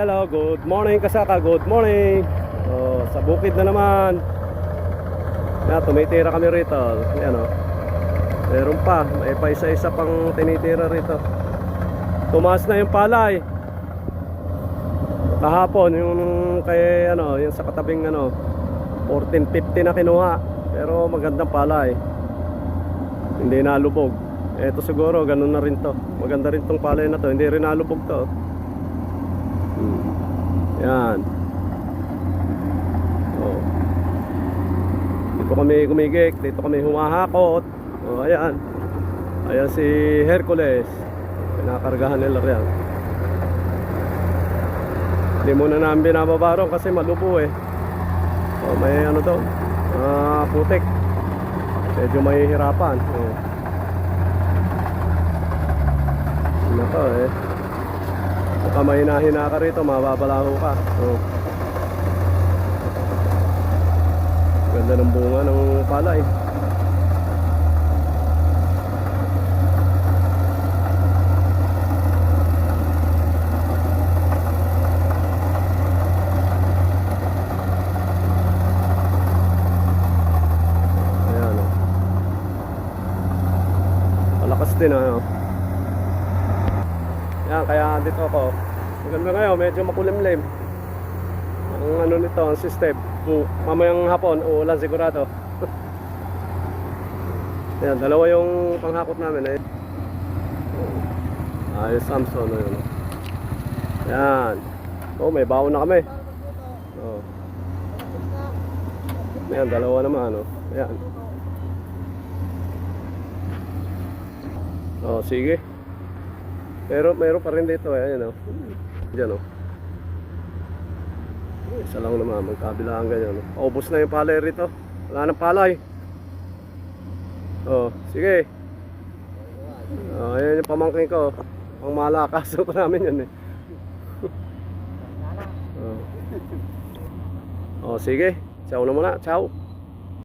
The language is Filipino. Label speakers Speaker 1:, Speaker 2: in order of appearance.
Speaker 1: Hello, good morning kasaka, good morning. Oh, sa bukid na naman. Na, tumitira kami rito. Yan oh. Meron pa, may pa isa-isa pang tinitira rito. Tumaas na yung palay. Kahapon yung kay ano, yung sa katabing ano, 1450 na kinuha. Pero magandang palay. Hindi nalubog. Ito siguro ganun na rin to. Maganda rin tong palay na to. Hindi rin nalubog to. Yan. Oh. Dito kami gumigik, dito kami humahakot. Oh, ayan. Ayan si Hercules. Pinakargahan nila riyan. Hindi muna namin binababa ron kasi malubo eh. Oh, may ano daw. Ah, putik. Medyo may hirapan. Oh. Ano to eh. Baka may hinahin ka rito, mababalaho ka. Oh. Ganda ng bunga ng palay. Malakas din ah. Oh. Yan, kaya dito ako. Maganda ngayon, medyo makulimlim. Ang ano nito, ang system. Bu- Mamayang hapon, uulan sigurado. Yan, dalawa yung panghakot namin eh. Ayos Samson, ayun. Yan. Oh, may baon na kami. Oh. Yan, dalawa naman, ano. Yan. Oh, sige. Pero meron pa rin dito eh, ayan oh. Diyan oh. Isa lang naman, magkabilaan ganyan. Oh. Paubos na yung palay rito. Wala nang palay. Oh, sige. Oh, ayan yung pamangkin ko. Ang malakas ko namin yan eh. oh. oh, sige. Ciao na muna. Ciao.